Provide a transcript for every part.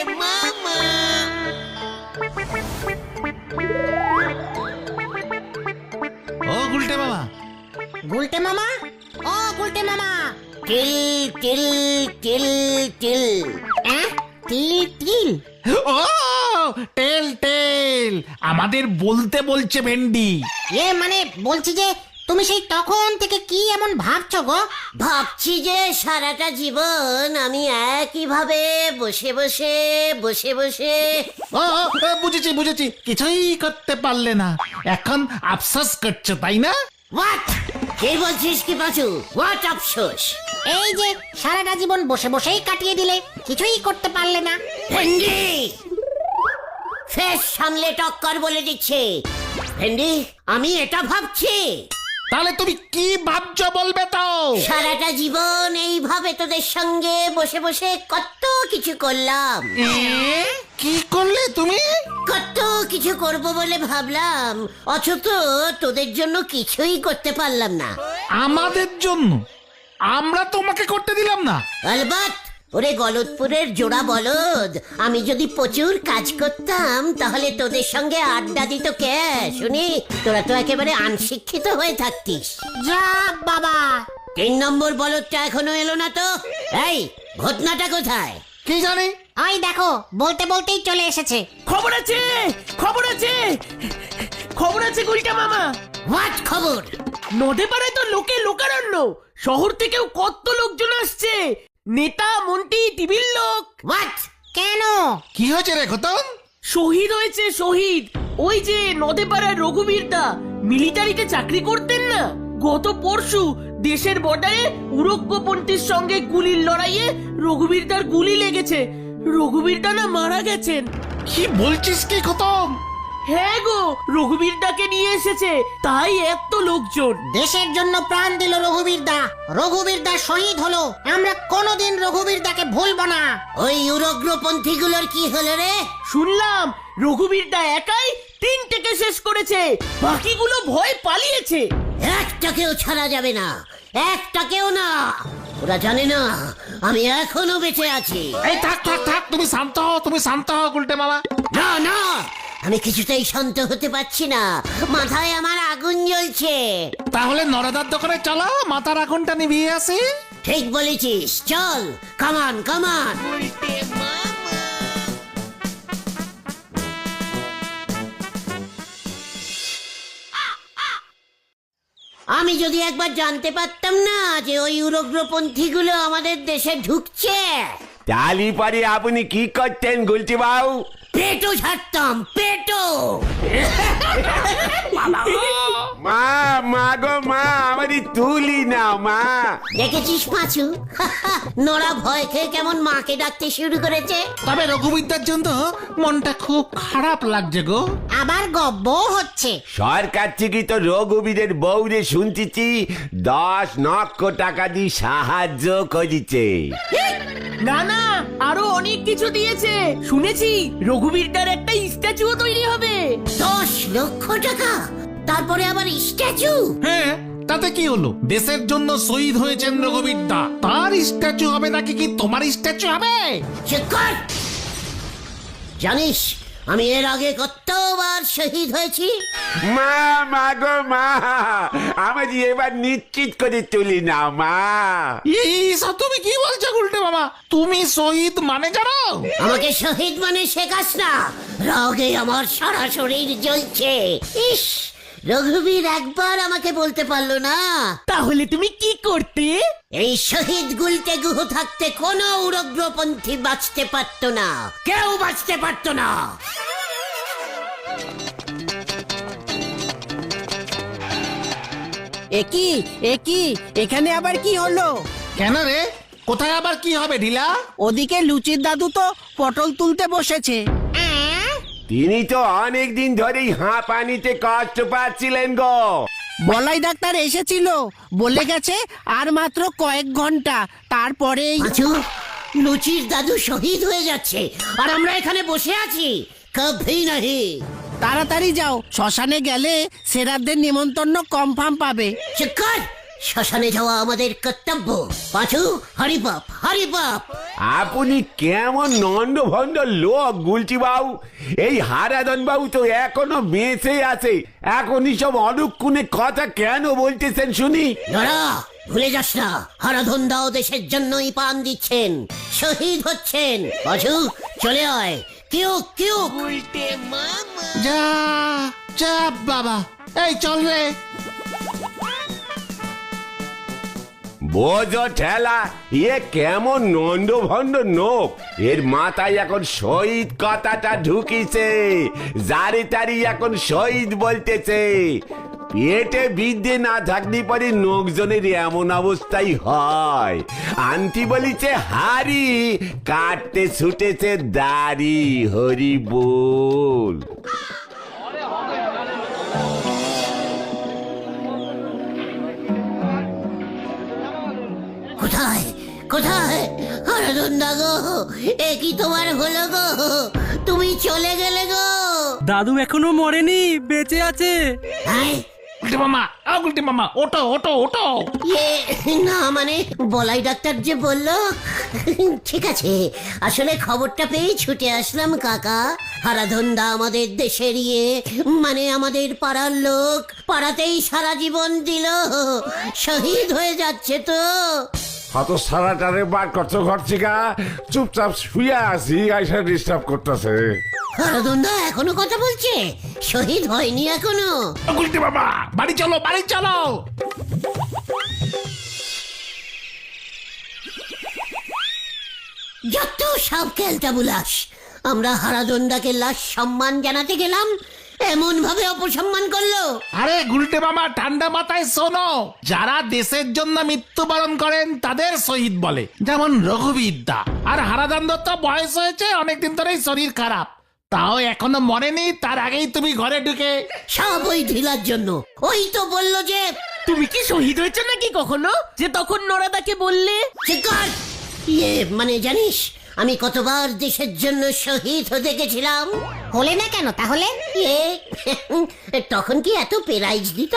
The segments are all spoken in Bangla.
ও গুলটে মামা। গুলটে মামা? ও গুলটে মামা। টিল টিল টিল টিল। তিল ও টেল টেল। আমাদের বলতে বলছে ভেন্ডি। এ মানে বলছি যে তুমি সেই তখন থেকে কি এমন ভাবছ গো? ভাবছি যে সারাটা জীবন আমি একইভাবে বসে বসে বসে বসে। ও ও, ও, বুঝেছি বুঝেছি। কিছুই করতে পারলে না। এখন আফসোস করছ তাই না? হোয়াট কে বলছিস কি পাচু? হোয়াট আফসোস? এই যে সারাটা জীবন বসে বসেই কাটিয়ে দিলে কিছুই করতে পারলে না। ভেন্ডি! ফেস সামলে টক্কর বলে দিচ্ছে। ভেন্ডি আমি এটা ভাবছি। তাহলে তুমি কি ভাবছ বলবে তো সারাটা জীবন এইভাবে তোদের সঙ্গে বসে বসে কত কিছু করলাম। কি করলে তুমি? কত কিছু করব বলে ভাবলাম অথচ তোদের জন্য কিছুই করতে পারলাম না। আমাদের জন্য? আমরা তোমাকে করতে দিলাম না। আলবাত ওরে গলতপুরের জোড়া বলদ আমি যদি প্রচুর কাজ করতাম তাহলে তোদের সঙ্গে আড্ডা দিত কে? শুনি তোরা তো একেবারে আনশিক্ষিত হয়ে থাকতিস। যা বাবা। তিন নম্বর বলদটা এখনও এলো না তো? এই ঘটনাটা কোথায়? কি জানি? ওই দেখো বলতে বলতেই চলে এসেছে। খবর আছে খবর আছে খবর আছে গুলটা মামা। হোয়াট খবর? নদে পাড়ায় তো লোকে লোকারণ্য শহর থেকেও কত লোকজন আসছে। নেতা মন্ত্রী টিভির লোক। হোয়াট কেন? কি হয়েছে রে খতম? শহীদ হয়েছে শহীদ। ওই যে নদে পাড়ায় রঘুবীরদা মিলিটারিতে চাকরি করতেন না। গত পরশু দেশের বর্ডারে উরগ্যপন্থীর সঙ্গে গুলির লড়াইয়ে রঘুবীরদার গুলি লেগেছে। রঘুবীরদা না মারা গেছেন। কি বলছিস কি খতম? হ্যাঁ গো রঘুবীরদাকে নিয়ে এসেছে তাই এত লোকজন। দেশের জন্য প্রাণ দিল রঘুবীর দা রঘুবীর দা শহীদ হলো। আমরা কোনোদিন রঘুবীর দাকে ভুলবো না। ওই ইউরোগ্রপন্থীগুলোর কি হলো রে? শুনলাম রঘুবীরদা একাই তিনটেকে শেষ করেছে। বাকিগুলো ভয় পালিয়েছে। একটাকেও ছাড়া যাবে না। একটাকেও না। ওরা জানে না আমি এখনও বেঁচে আছি। এই থাক থাক থাক তুমি শান্ত হও তুমি শান্ত হও গুলটে মামা। না না। আমি কিছুতেই শান্ত হতে পারছি না। মাথায় আমার আগুন জ্বলছে। তাহলে নরদার দোকানে চলো মাথার আগুনটা নিভিয়ে আসি। ঠিক বলেছিস চল। কামান কামান আমি যদি একবার জানতে পারতাম না যে ওই ইউরোগ্রপন্থীগুলো আমাদের দেশে ঢুকছে। তালি পরে আপনি কি করতেন গুলটি বাবু পেটো ছাড়তাম পেটো। মা মা গো মা আমারই তুলি না মা। দেখেছিস পাঁচু? নোরা ভয় খেয়ে কেমন মাকে ডাকতে শুরু করেছে। তবে রঘুবিদ্যার জন্য মনটা খুব খারাপ লাগছে গো। আবার গব্ব হচ্ছে। সরকার থেকে তো রঘুবীরের বউরে শুনতেছি দশ লক্ষ টাকা দিয়ে সাহায্য করিছে। না না আরও অনেক কিছু দিয়েছে। শুনেছি রঘুবীরদার একটা স্ট্যাচুও তৈরি হবে। দশ লক্ষ টাকা? তারপরে আবার স্ট্যাচু? হ্যাঁ তাতে কি হলো? দেশের জন্য শহীদ হয়েছেন রঘুবিদ্যা। তার স্ট্যাচু হবে নাকি কি তোমার স্ট্যাচু হবে? কর! জানিস আমি এর আগে কতবার শহীদ হয়েছি? মা মা গো মা। আমারই এবার নিশ্চিত করে তুলি না মা। এইসব তুমি কি বলছো উল্টে বাবা তুমি শহীদ মানে জানো? আমাকে শহীদ মানে শেখাস না। রাগে আমার সারা শরীর জ্বলছে। ইস! রঘুবীর একবার আমাকে বলতে পারল না। তাহলে তুমি কি করতে? এই শহীদ গুলতে গুহ থাকতে কোনো উরগ্রপন্থী বাঁচতে পারতো না। কেউ বাঁচতে পারতো না। একই একই এখানে আবার কি হলো? কেন রে? কোথায় আবার কি হবে ঢিলা? ওদিকে লুচির দাদু তো পটল তুলতে বসেছে। তিনি তো অনেক দিন ধরেই হাঁ পানিতে কষ্ট পাচ্ছিলেন গো। বলাই ডাক্তার এসেছিল বলে গেছে আর মাত্র কয়েক ঘণ্টা তারপরেই লুচির দাদু শহীদ হয়ে যাচ্ছে আর আমরা এখানে বসে আছি কভি নাহি। তাড়াতাড়ি যাও শ্মশানে গেলে সেরাদের নিমন্ত্রণ কনফার্ম পাবে। চুপ কর শ্মশানে যাওয়া আমাদের কর্তব্য। পাঁচু হরিবাপ হরিবাপ আপনি কেমন নন্দ ভন্ড লোক গুলছি বাবু এই হারাধন বাবু তো এখনও বেঁচে আছে। এখনই সব অনুক্ষণে কথা কেন বলতেছেন শুনি? নরা ভুলে যাস না। হারাধন দাও দেশের জন্যই পান দিচ্ছেন। শহীদ হচ্ছেন। পাঁচু চলে আয়। কেউ কেউ! যা যা বাবা। এই চল রে। বোঝো ঠেলা ইয়ে কেমন নন্দ ভন্ড নোক এর মাথায় এখন শহীদ কথাটা ঢুকিছে যারে তারি এখন শহীদ বলতেছে। পেটে বিদ্যে না থাকলে পরে লোকজনের এমন অবস্থাই হয়। আন্টি বলিছে, হারি, কাটতে ছুটেছে দাড়ি, হরি বল। কোথায়? কোথায় হারাধন দা গো এ কি তোমার হলো গো? তুমি চলে গেলে গো। দাদু এখনও মরেনি বেঁচে আছে। হ্যাঁ? মামা আ উল্টে মামা ওটো ওটো ওটো ইয়ে না মানে বলাই ডাক্তার যে বলল ঠিক আছে আসলে খবরটা পেয়ে ছুটে আসলাম কাকা। হারাধন্দা আমাদের দেশের ইয়ে মানে আমাদের পাড়ার লোক পাড়াতেই সারা জীবন দিল শহীদ হয়ে যাচ্ছে তো। হত সারাটারে বার করছ ঘর থেকে চুপচাপ শুয়ে আছি আইসা ডিস্টার্ব করতেছে। এখনও কথা বলছে? শহীদ হয়নি এখনও। বাবা বাড়ি চলো বাড়ি চলো। যত সব খেলটা বুলাস আমরা হারাদন্ডাকে লাশ সম্মান জানাতে গেলাম এমন ভাবে অপসম্মান করল? আরে গুলটে মামা ঠান্ডা মাথায় শোনো। যারা দেশের জন্য মৃত্যুবরণ করেন তাদের শহীদ বলে। যেমন রঘুবীর দা আর হারাদান দত্ত বয়স হয়েছে অনেকদিন ধরেই শরীর খারাপ। তাও এখনও মরেনি তার আগেই তুমি ঘরে ঢুকে সব ওই ঢিলার জন্য। ওই তো বলল যে তুমি কি শহীদ হয়েছে নাকি কখনো? যে তখন নরাদাকে বললে? ইয়ে মানে জানিস আমি কতবার দেশের জন্য শহীদ হতে গেছিলাম? হলে না কেন তাহলে? ইয়ে তখন কি এত প্রাইজ দিত?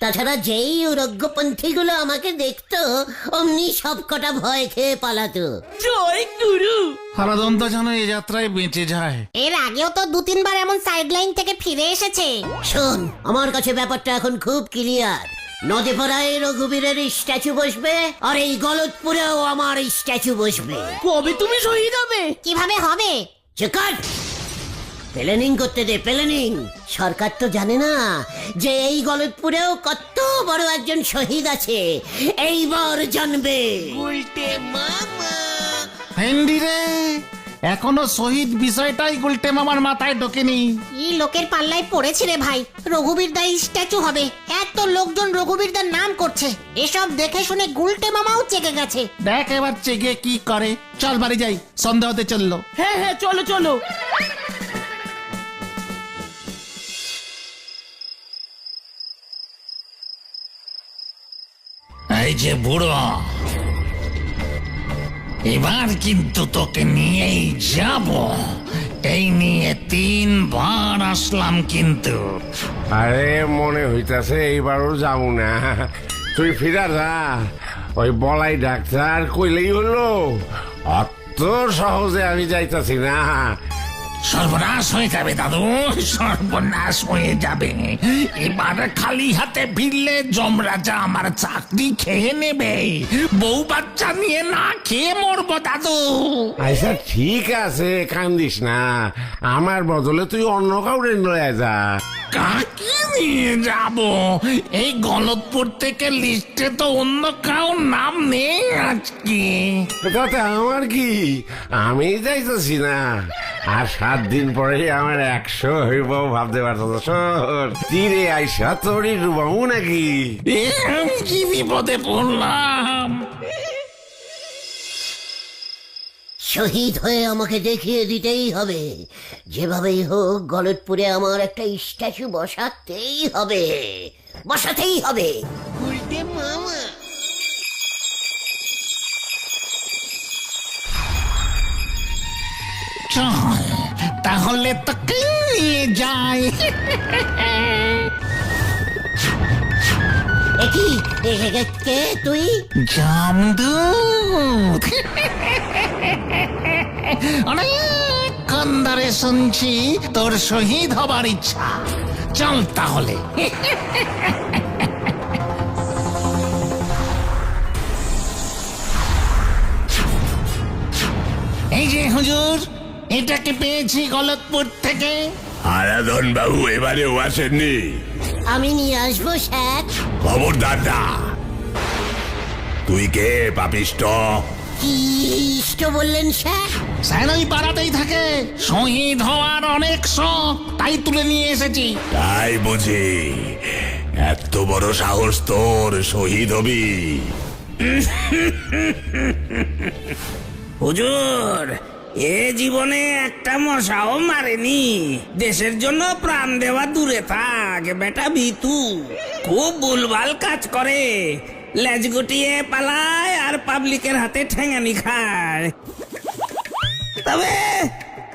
তাছাড়া যেই উরগ্যপন্থীগুলো আমাকে দেখতো অমনি সব কটা ভয় খেয়ে পালাতো। জয় গুরু! হারাদন্ত যেন এ যাত্রায় বেঁচে যায়। এর আগেও তো দু তিনবার এমন সাইড লাইন থেকে ফিরে এসেছে। শোন আমার কাছে ব্যাপারটা এখন খুব ক্লিয়ার নদীপাড়ায় রঘুবীরের স্ট্যাচু বসবে আর এই গলতপুরেও আমার স্ট্যাচু বসবে। কবে তুমি শহীদ হবে? কীভাবে হবে? চেকার প্ল্যানিং করতে দে প্ল্যানিং সরকার তো জানে না যে এই গলতপুরেও কত বড় একজন শহীদ আছে। এইবার জানবে। উল্টে মামা। ভেন্ডি রে! এখনও শহীদ বিষয়টাই গুলটে মামার মাথায় ঢোকেনি। কি লোকের পাল্লায় পড়েছে রে ভাই। রঘুবীর দা স্ট্যাচু হবে। এত লোকজন রঘুবীর দার নাম করছে। এসব দেখে শুনে গুলটে মামাও চেকে গেছে। দেখ এবার চেগে কি করে। চল বাড়ি যাই। সন্ধ্যা হতে চলল। হ্যাঁ হ্যাঁ চলো চলো। এই যে বুড়ো। এবার কিন্তু তোকে নিয়েই যাব। এই নিয়ে তিনবার আসলাম কিন্তু। আরে, মনে হইতাছে এইবারও যাব না। তুই ফিরা যা। ওই বলাই ডাক্তার কইলেই হলো। অত সহজে আমি যাইতাছি না। সর্বনাশ হয়ে যাবে, দাদু, সর্বনাশ হয়ে যাবে। এবার খালি হাতে ফিরলে যমরাজা আমার চাকরি খেয়ে নেবে। বউ বাচ্চা নিয়ে না খেয়ে মরবো, দাদু। আচ্ছা ঠিক আছে, কান্দিস না। আমার বদলে তুই অন্য কাউরে নয় যা। কাকে নিয়ে যাব। এই গলতপুর থেকে লিস্টে তো অন্য কাউ নাম নেই আজকে। তাতে আমার কি? আমি যাইতেছি না। আর সাত দিন পরে আমার একশো হইব ভাবতে পারতো শোন তীরে আইসা তোরই ডুবাবো নাকি? কি বিপদে পড়লাম? শহীদ হয়ে আমাকে দেখিয়ে দিতেই হবে। যেভাবেই হোক গলতপুরে আমার একটা স্ট্যাচু বসাতেই হবে। বসাতেই হবে। উল্টে চল তাহলে তোকে নিয়ে যাই তুই? জামদূত। অনেকক্ষণ ধরে শুনছি তোর শহীদ হবার ইচ্ছা। চল তাহলে। এই যে হুজুর এটাকে পেয়েছি গলতপুর থেকে। আরাধন বাবু এবারেও আসেননি। আমি নিয়ে আসব স্যার। খবরদার না তুই কে পাপিষ্ট? কি ইষ্ট বললেন স্যার? স্যার ওই পাড়াতেই থাকে। শহীদ হওয়ার অনেক শখ তাই তুলে নিয়ে এসেছি। তাই বুঝি। এত বড় সাহস তোর শহীদ হবি। হুজুর এ জীবনে একটা মশাও মারেনি। দেশের জন্য প্রাণ দেওয়া দূরে থাক বেটা বিতু খুব ভুলভাল কাজ করে। লেজ গুটিয়ে পালায় আর পাবলিকের হাতে ঠেঙানি খায়। তবে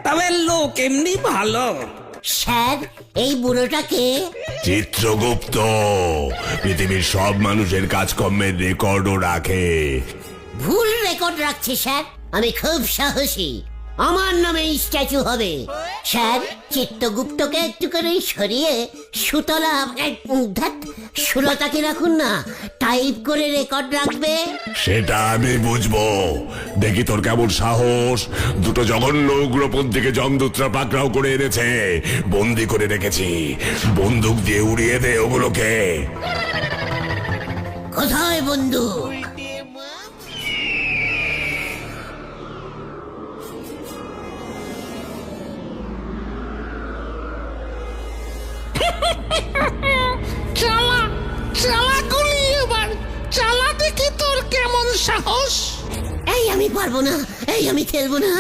তবে লোক এমনি ভালো। স্যার এই বুড়োটাকে চিত্রগুপ্ত। পৃথিবীর সব মানুষের কাজকর্মের রেকর্ডও রাখে। ভুল রেকর্ড রাখছে স্যার। আমি খুব সাহসী। আমার নামে স্ট্যাচু হবে। স্যার চিত্তগুপ্তকে একটু করে সরিয়ে সুতলা সুলতাকে রাখুন না টাইপ করে রেকর্ড রাখবে। সেটা আমি বুঝব। দেখি তোর কেমন সাহস। দুটো জঘন্য উগ্রপন্থীকে জমদূতরা পাকড়াও করে এনেছে। বন্দি করে রেখেছি। বন্দুক দিয়ে উড়িয়ে দে ওগুলোকে। কোথায় বন্ধু পারব না। এই আমি খেলব না।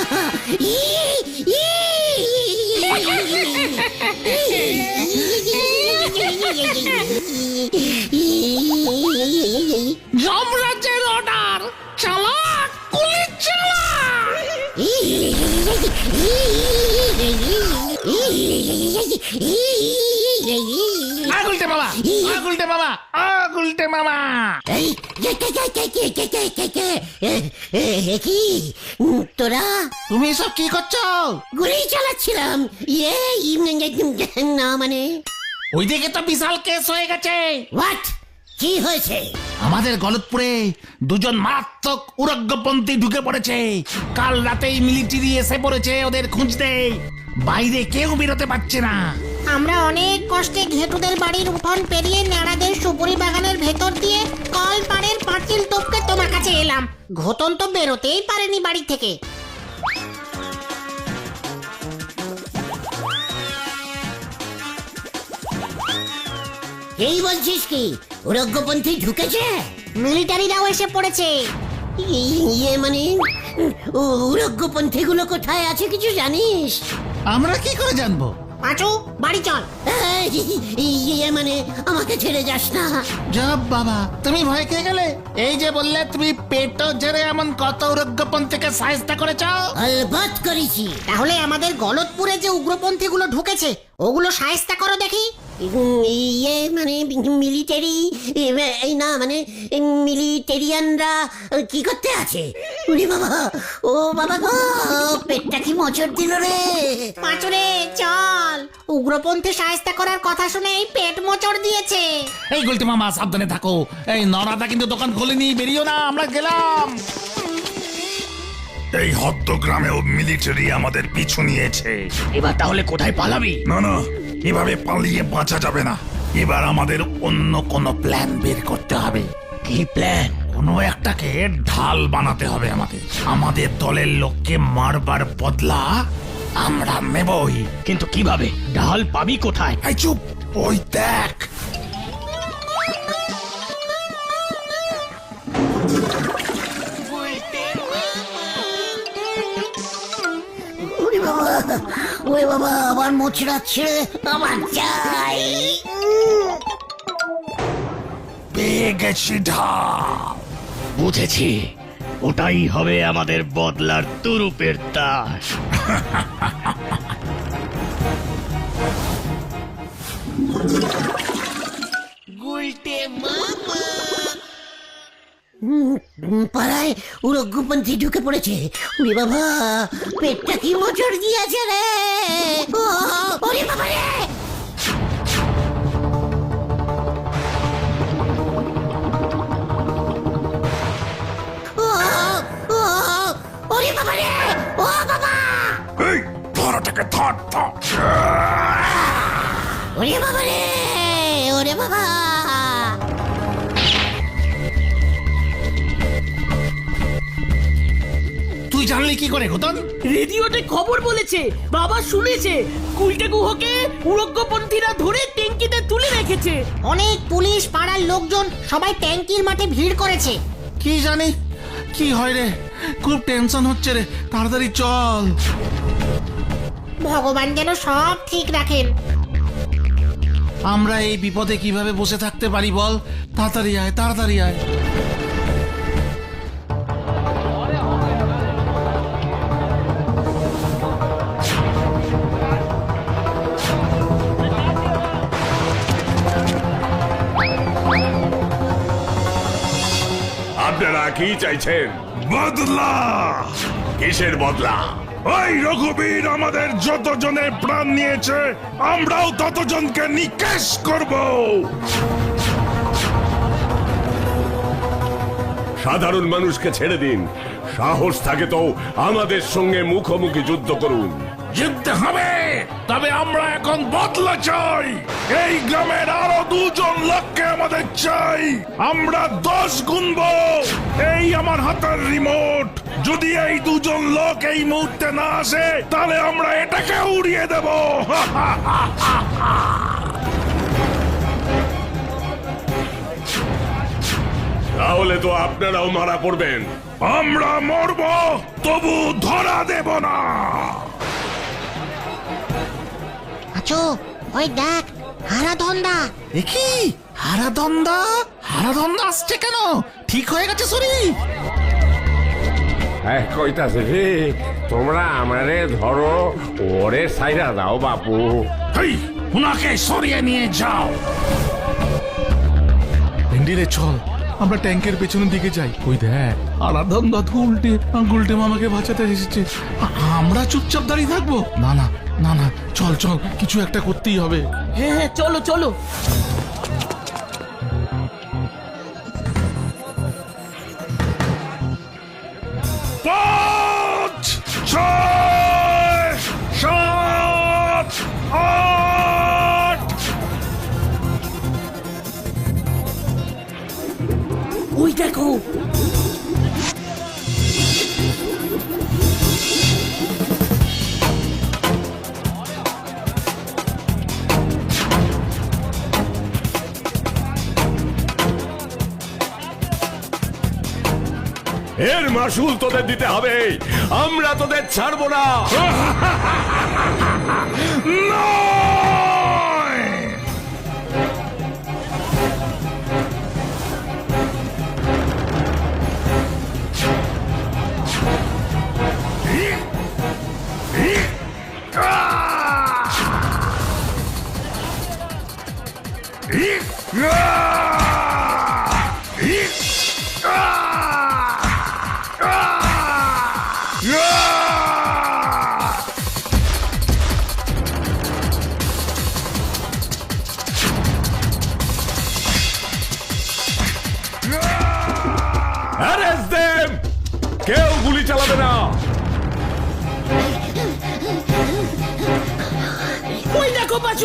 যমরাজের অর্ডার চালাক কুলি চালাক! বাবা বাবা গুলটে মামা। কি তোরা তুমি সব কি করছ? গুলি চালাচ্ছিলাম। ইয়ে না মানে? ওইদিকে তো বিশাল কেস হয়ে গেছে। হোয়াট কি হয়েছে? আমাদের গলতপুরে দুজন মারাত্মক উরগ্যপন্থী ঢুকে পড়েছে। কাল রাতেই মিলিটারি এসে পড়েছে ওদের খুঁজতে। বাইরে কেউ বেরোতে পারছে না। আমরা অনেক কষ্টে ঘেটুদের বাড়ির উঠোন পেরিয়ে ন্যাড়াদের সুপুরি বাগানের ভেতর দিয়ে কল পাড়ের পাঁচিল টপকে তোমার কাছে এলাম। ঘটন তো বেরোতেই পারেনি বাড়ি থেকে। এই বলছিস কি? উরগ্যপন্থী ঢুকেছে? মিলিটারিরাও এসে পড়েছে। ইয়ে মানে উ- উরগ্যপন্থীগুলো কোথায় আছে কিছু জানিস? আমরা কি করে জানব? পাঁচু বাড়ি চল। ইয়ে মানে আমাকে ছেড়ে যাস না। যা বাবা তুমি ভয় খেয়ে গেলে? এই যে বললে তুমি পেটো জেরে এমন কত উরগ্যপন্থীকে সাহায্য করেছ? আলবাত করেছি। তাহলে আমাদের গলতপুরে যে উগ্রপন্থীগুলো ঢুকেছে ওগুলো সায়স্তা করো দেখি। ইয়ে মানে মিলিটারি এই না মানে মিলিটেরিয়ানরা কি করতে আছে উনি বাবা ও বাবা গো পেটটা কি মোচড় দিল রে পাঁচুরে চল উগ্রপন্থী সায়স্তা করার কথা শুনে এই পেট মোচড় দিয়েছে এই গুলটি মামা সাবধানে থাকো এই নরাদা কিন্তু দোকান খোলেনি বেরিও না আমরা গেলাম এই হদ্দ গ্রামেও মিলিটারি আমাদের পিছু নিয়েছে এবার তাহলে কোথায় পালাবি না না এভাবে পালিয়ে বাঁচা যাবে না। এবার আমাদের অন্য কোনো প্ল্যান বের করতে হবে। কি প্ল্যান কোনো একটাকে ঢাল বানাতে হবে আমাদের। আমাদের দলের লোককে মারবার বদলা আমরা নেবই। কিন্তু কীভাবে? ঢাল পাবি কোথায়? এই চুপ ওই দেখ। বাবা আবার মোচড়া ছেড়ে আমার চাই পেয়ে গেছি ঢাল বুঝেছি ওটাই হবে আমাদের বদলার তুরুপের দাস গুলটে মামা। পাড়ায় উরগ্যপন্থী ঢুকে পড়েছে। ওরে বাবা পেটটা কি মোচড় দিয়েছে রে? ওরে বাবা রে! ওরে বাবা রে! ও বাবা! এই ধর ধর ধর। ওরে বাবা রে ওরে বাবা! তুই কি করে ঘটন রেডিওতে খবর বলেছে বাবা শুনেছে কুলটে গুহকে উরগ্যপন্থীরা ধরে ট্যাঙ্কিতে তুলে রেখেছে। অনেক পুলিশ পাড়ার লোকজন সবাই ট্যাঙ্কির মাঠে ভিড় করেছে। কি জানি কি হয় রে? খুব টেনশন হচ্ছে রে তাড়াতাড়ি চল। ভগবান যেন সব ঠিক রাখেন। আমরা এই বিপদে কীভাবে বসে থাকতে পারি বল? তাড়াতাড়ি আয় তাড়াতাড়ি আয়। কি চাইছেন? বদলা! কিসের বদলা? ওই রঘুবীর আমাদের যতজনের প্রাণ নিয়েছে আমরাও ততজনকে নিকেশ করব! সাধারণ মানুষকে ছেড়ে দিন। সাহস থাকে তো আমাদের সঙ্গে মুখোমুখি যুদ্ধ করুন। জিততে হবে। তবে আমরা এখন বদলা চাই। এই গ্রামের আরও দুজন লোককে আমাদের চাই। আমরা দশ গুনব। এই আমার হাতের রিমোট যদি এই দুজন লোক এই মুহূর্তে না আসে তাহলে আমরা এটাকে উড়িয়ে দেব। তাহলে তো আপনারাও মারা পড়বেন। আমরা মরব তবু ধরা দেব না। আছো ওই দেখ হারাধন্দা। দেখি হারাদন্দা হারাদন্দা আসছে কেন? ঠিক হয়ে গেছে সরি। হ্যাঁ কইতাছে রে তোমরা আমারে ধরো ওরে সাইরা দাও বাপু। হেই উনাকে সরিয়ে নিয়ে যাও। ভেন্ডিরে চল। আমরা ট্যাঙ্কের পেছনের দিকে যাই। ওই দেখ। আরাধন দাদু উল্টে উল্টে মামাকে বাঁচাতে এসেছে। আমরা চুপচাপ দাঁড়িয়ে থাকব? না না না না চল চল কিছু একটা করতেই হবে। হ্যাঁ হ্যাঁ চলো চলো। মাসুল তোদের দিতে হবে। আমরা তোদের ছাড়বো না।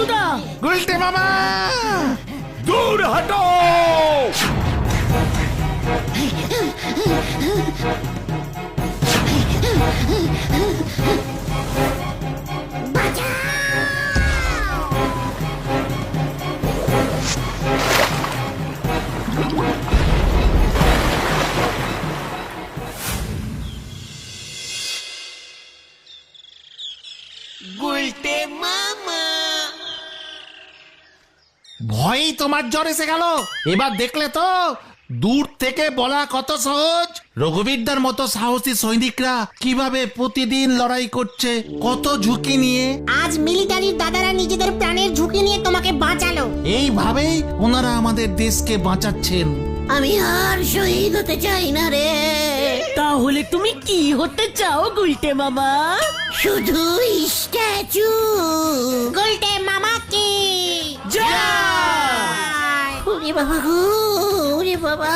দেখো পাচুদা গুলটে মামা দূর হটো ভয়ই তোমার জ্বর এসে গেল। এবার দেখলে তো দূর থেকে বলা কত সহজ। রঘুবিদ্যার মতো সাহসী সৈনিকরা কীভাবে প্রতিদিন লড়াই করছে কত ঝুঁকি নিয়ে। আজ মিলিটারির দাদারা নিজেদের প্রাণের ঝুঁকি নিয়ে তোমাকে বাঁচালো। এইভাবেই ওনারা আমাদের দেশকে বাঁচাচ্ছেন। আমি আর শহীদ হতে চাই না রে। তাহলে তুমি কি হতে চাও গুলটে মামা? শুধু স্ট্যাচু। গুলটে মামা কি? যা ওরে বাবা গো ওরে বাবা